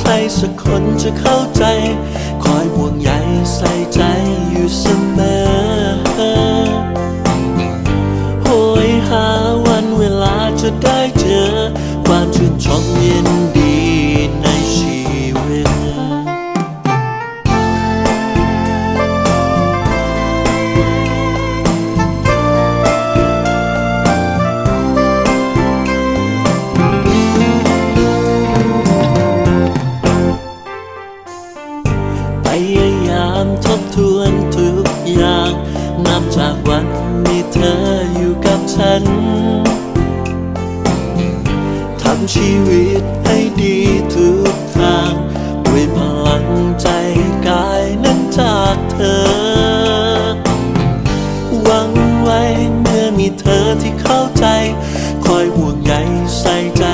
ใครสักคนจะเข้าใจ คอยห่วงใยใส่ใจอยู่เสมอโหยหาวันเวลาจะได้เจอ ความชื่นชมยินามทบทวนทุกอย่าง นับจากวันมีเธออยู่กับฉัน ทำชีวิตให้ดีทุกทาง ด้วยพลังใจกายนั้นจากเธอ หวังไว้เมื่อมีเธอที่เข้าใจ คอยห่วงใยใส่ใจ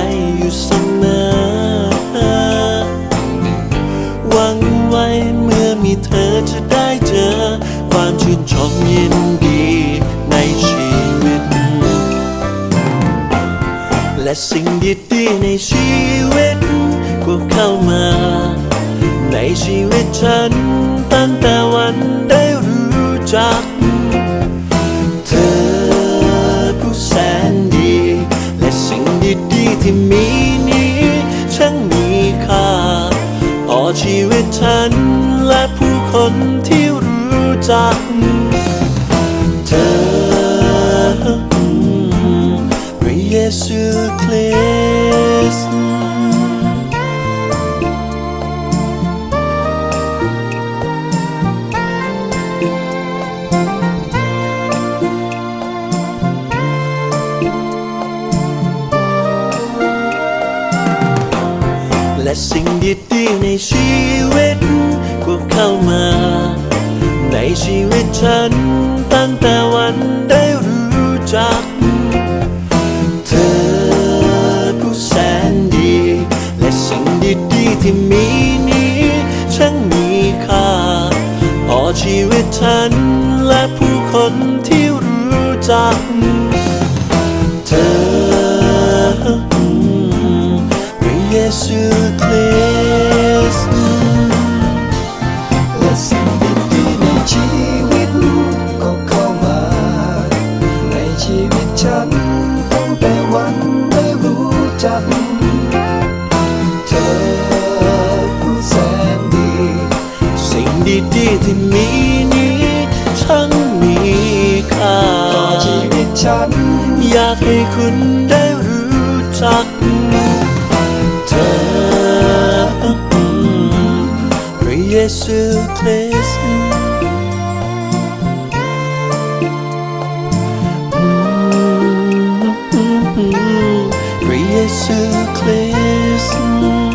มชื่นชมยินดีในชีวิต และสิ่งดีๆในชีวิตก็เข้ามา ในชีวิตฉัน ตั้งแต่วันได้รู้จัก เธอผู้แสนดี และสิ่งดีๆที่มีนี้ช่างมีค่า ต่อชีวิตฉันและผู้คนที่รู้จัก พระเยซูคริสต์และสิ่งดีๆในชีวิตก็เข้ามา ในชีวิตฉันตั้งแต่วันได้รู้จัก ที่มีนี้ช่างมีค่า ต่อชีวิตฉัน และผู้คนที่รู้จัก เธอพระเยซูคริสต์และสิ่งดีๆในชีวิตก็เข้ามา ในชีวิตฉัน ดีๆที่มีนี้ช่างมีค่าต่อชีวิตฉัน อยากให้คุณได้รู้จักเธอพระเยซูคริสต์พระเยซูคริสต์